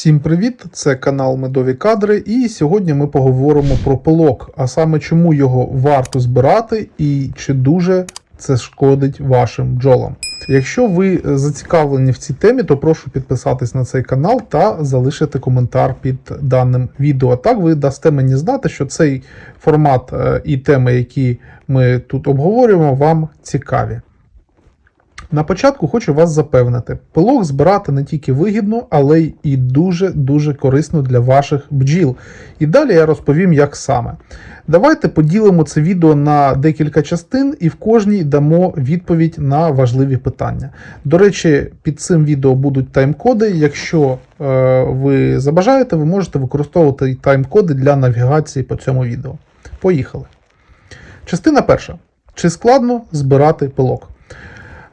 Всім привіт! Це канал Медові Кадри, і сьогодні ми поговоримо про пилок, а саме чому його варто збирати і чи дуже це шкодить вашим бджолам. Якщо ви зацікавлені в цій темі, то прошу підписатись на цей канал та залишити коментар під даним відео. Так ви дасте мені знати, що цей формат е, і теми, які ми тут обговорюємо, вам цікаві. На початку хочу вас запевнити: пилок збирати не тільки вигідно, але й і дуже-дуже корисно для ваших бджіл. І далі я розповім, як саме. Давайте поділимо це відео на декілька частин і в кожній дамо відповідь на важливі питання. До речі, під цим відео будуть тайм-коди. Якщо е, ви забажаєте, ви можете використовувати тайм-коди для навігації по цьому відео. Поїхали. Частина перша. Чи складно збирати пилок?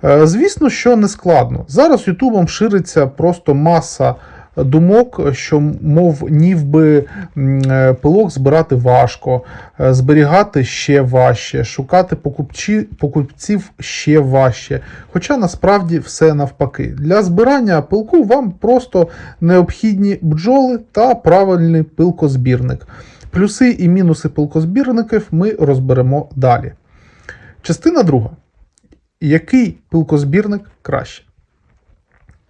Е, Звісно, що не складно. Зараз Ютубом шириться просто маса думок, що, мов, нівби е, пилок збирати важко, е, зберігати ще важче, шукати покупчі, покупців ще важче. Хоча насправді все навпаки. Для збирання пилку вам просто необхідні бджоли та правильний пилкозбірник. Плюси і мінуси пилкозбірників ми розберемо далі. Частина друга. Який пилкозбірник краще?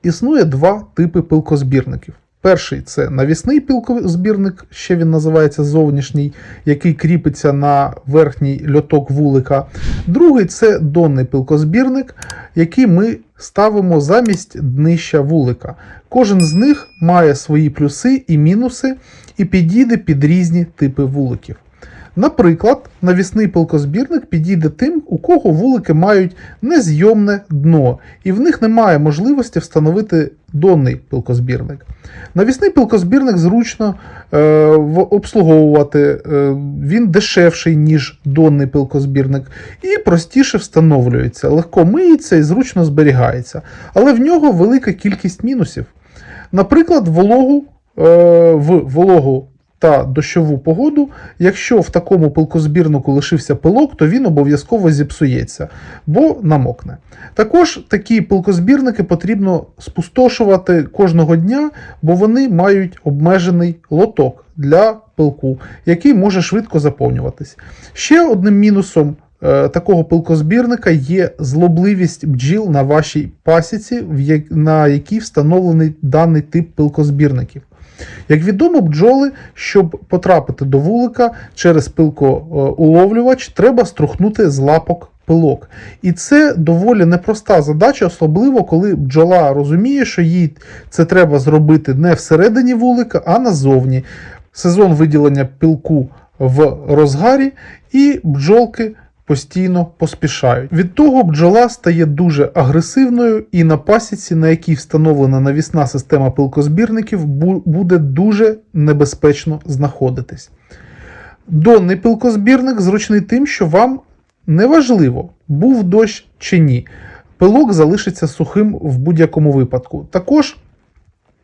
Існує два типи пилкозбірників. Перший це навісний пилкозбірник, ще він називається зовнішній, який кріпиться на верхній льоток вулика. Другий це донний пилкозбірник, який ми ставимо замість днища вулика. Кожен з них має свої плюси і мінуси і підійде під різні типи вуликів. Наприклад, навісний пилкозбірник підійде тим, у кого вулики мають незйомне дно, і в них немає можливості встановити донний пилкозбірник. Навісний пилкозбірник зручно е, обслуговувати, е, він дешевший, ніж донний пилкозбірник, і простіше встановлюється, легко миється і зручно зберігається. Але в нього велика кількість мінусів. Наприклад, вологу, е, в вологу та дощову погоду, якщо в такому пилкозбірнику лишився пилок, то він обов'язково зіпсується, бо намокне. Також такі пилкозбірники потрібно спустошувати кожного дня, бо вони мають обмежений лоток для пилку, який може швидко заповнюватись. Ще одним мінусом е, такого пилкозбірника є злобливість бджіл на вашій пасіці, на якій встановлений даний тип пилкозбірників. Як відомо, бджоли, щоб потрапити до вулика через пилкоуловлювач, треба струхнути з лапок пилок. І це доволі непроста задача, особливо коли бджола розуміє, що їй це треба зробити не всередині вулика, а назовні. Сезон виділення пилку в розгарі, і бджолки постійно поспішають. Від того бджола стає дуже агресивною, і на пасіці, на якій встановлена навісна система пилкозбірників, буде дуже небезпечно знаходитись. Донний пилкозбірник зручний тим, що вам неважливо, був дощ чи ні. Пилок залишиться сухим в будь-якому випадку. Також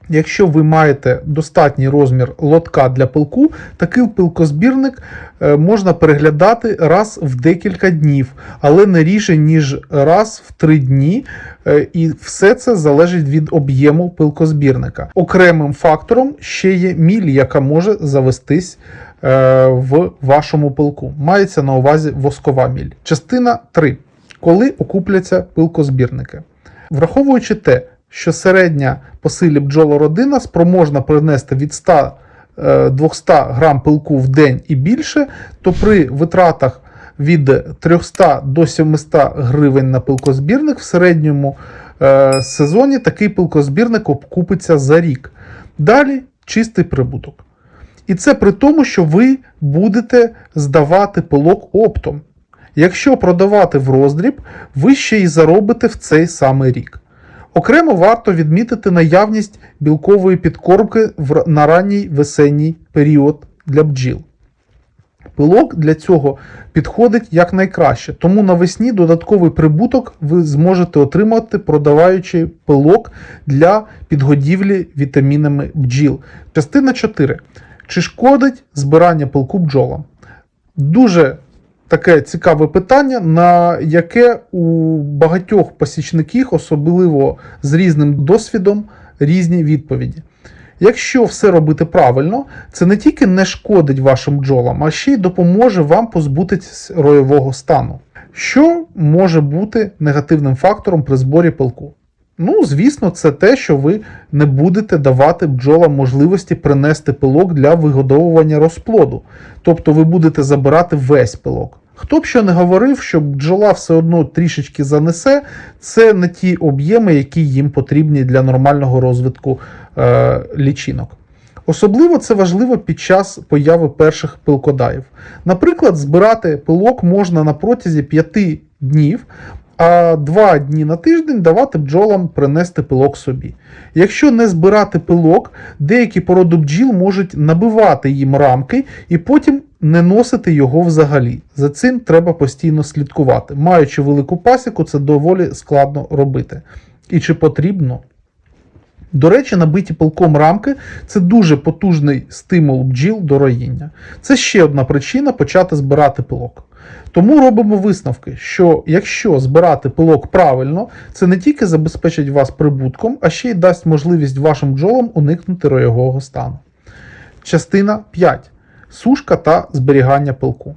Якщо ви маєте достатній розмір лотка для пилку, такий пилкозбірник е, можна переглядати раз в декілька днів, але не ріже, ніж раз в три дні. Е, І все це залежить від об'єму пилкозбірника. Окремим фактором ще є міль, яка може завестись е, в вашому пилку. Мається на увазі воскова міль. Частина 3. Коли окупляться пилкозбірники? Враховуючи те, що середня по силі бджолородина спроможна принести від 100 е, 200 грам пилку в день і більше, то при витратах від 300 до 700 гривень на пилкозбірник в середньому е, сезоні такий пилкозбірник окупиться за рік. Далі чистий прибуток. І це при тому, що ви будете здавати пилок оптом. Якщо продавати в роздріб, ви ще й заробите в цей самий рік. Окремо варто відмітити наявність білкової підкормки на ранній весенній період для бджіл. Пилок для цього підходить якнайкраще, тому навесні додатковий прибуток ви зможете отримати, продаваючи пилок для підгодівлі вітамінами бджіл. Частина 4. Чи шкодить збирання пилку бджолам? Дуже таке цікаве питання, на яке у багатьох посічників, особливо з різним досвідом, різні відповіді. Якщо все робити правильно, це не тільки не шкодить вашим бджолам, а ще й допоможе вам позбутись роєвого стану. Що може бути негативним фактором при зборі пилку? Ну, звісно, це те, що ви не будете давати бджолам можливості принести пилок для вигодовування розплоду. Тобто ви будете забирати весь пилок. Хто б що не говорив, що бджола все одно трішечки занесе, це не ті об'єми, які їм потрібні для нормального розвитку е, лічинок. Особливо це важливо під час появи перших пилкодаїв. Наприклад, збирати пилок можна на протязі 5 днів, а 2 дні на тиждень давати бджолам принести пилок собі. Якщо не збирати пилок, деякі породи бджіл можуть набивати їм рамки і потім не носити його взагалі. За цим треба постійно слідкувати. Маючи велику пасіку, це доволі складно робити. І чи потрібно? До речі, набиті пилком рамки це дуже потужний стимул бджіл до роїння. Це ще одна причина почати збирати пилок. Тому робимо висновки, що якщо збирати пилок правильно, це не тільки забезпечить вас прибутком, а ще й дасть можливість вашим бджолам уникнути роєвого стану. Частина 5. Сушка та зберігання пилку.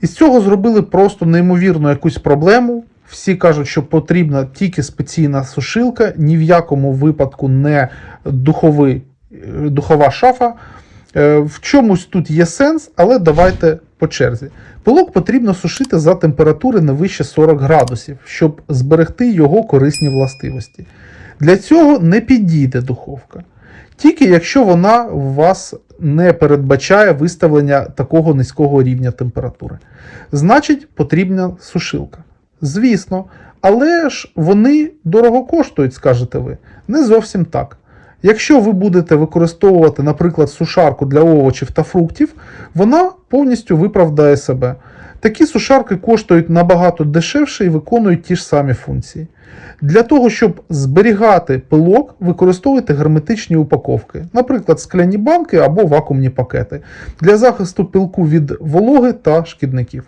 Із цього зробили просто неймовірну якусь проблему. Всі кажуть, що потрібна тільки спеційна сушилка, ні в якому випадку не духовий, е, духова шафа. Е, В чомусь тут є сенс, але давайте по черзі. Пилок потрібно сушити за температури не вище 40 градусів, щоб зберегти його корисні властивості. Для цього не підійде духовка. Тільки якщо вона у вас не передбачає виставлення такого низького рівня температури. Значить, потрібна сушилка. Звісно, але ж вони дорого коштують, скажете ви. Не зовсім так. Якщо ви будете використовувати, наприклад, сушарку для овочів та фруктів, вона повністю виправдає себе. Такі сушарки коштують набагато дешевше і виконують ті ж самі функції. Для того, щоб зберігати пилок, використовуйте герметичні упаковки, наприклад, скляні банки або вакуумні пакети для захисту пилку від вологи та шкідників.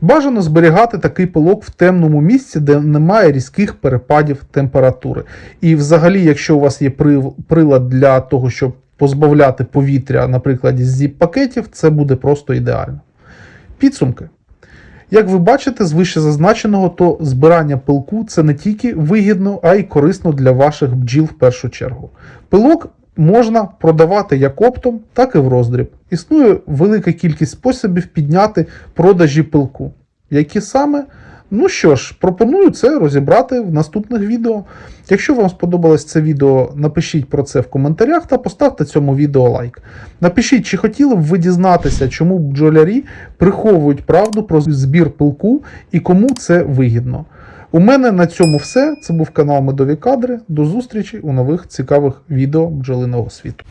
Бажано зберігати такий пилок в темному місці, де немає різких перепадів температури. І взагалі, якщо у вас є прилад для того, щоб позбавляти повітря, наприклад, з зіп-пакетів, це буде просто ідеально. Підсумки. Як ви бачите, з вище зазначеного, то збирання пилку це не тільки вигідно, а й корисно для ваших бджіл в першу чергу. Пилок можна продавати як оптом, так і в роздріб. Існує велика кількість способів підняти продажі пилку. Які саме? Ну що ж, пропоную це розібрати в наступних відео. Якщо вам сподобалось це відео, напишіть про це в коментарях та поставте цьому відео лайк. Напишіть, чи хотіли б ви дізнатися, чому бджолярі приховують правду про збір пилку і кому це вигідно. У мене на цьому все. Це був канал Медові Кадри. До зустрічі у нових цікавих відео бджолиного світу.